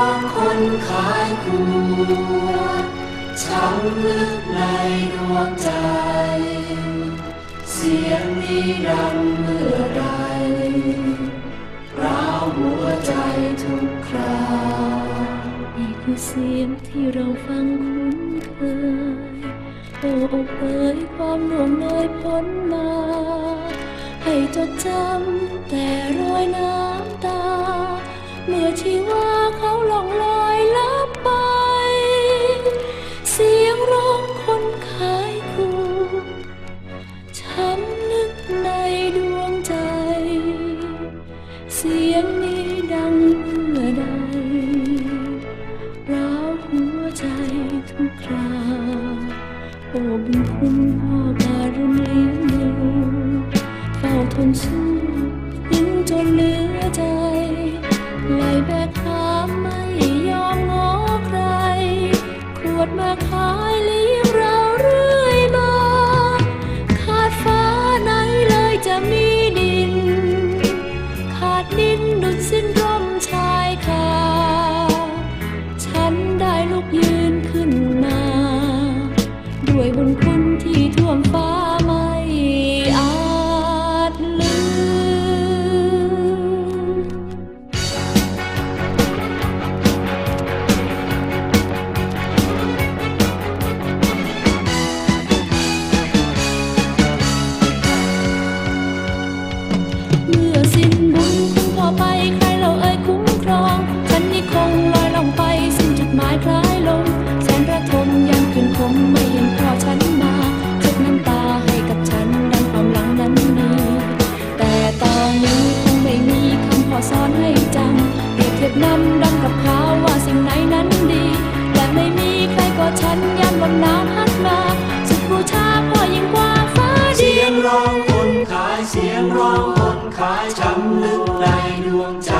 องคนขายคู่ช้ำลึกในดวงใจ เสียงนี้ดังเมื่อไรร้าวหัวใจทุกครานี่คือเสียงที่เราฟังคุ้นเคย โอ้เอ๋ยความหลงเลยพ้นมา ให้จดจำแต่รอยน้ำตา เมื่อชีวา เสียงนี้ดังเมื่อใดร้าวหัวใจทุกคราโอ้บุญคุณพ่อการุณเลี้ยงดูเฝ้าทนสู้ คุณที่ท่วมฟ้าไม่อาจลืม เมื่อสิ้นบุญคุณพอไปใครเราเอ่ยคุ้มครอง ฉันนี่คงลอยล่องไปสิ้นจุดหมายคล้ายลมแสนระทมยังขึ้นคมไม่ นั้นดำกับข่าวว่าสิ่งไหนนั้นดี แต่ไม่มีใครกว่ฉันยันลมหนาวพัดมาสุดบูชาพอยิ่งกว่าฟ้าดีเสียงร้องคนขายเสียงร้องคนขายช้ำลึกในดวงใจ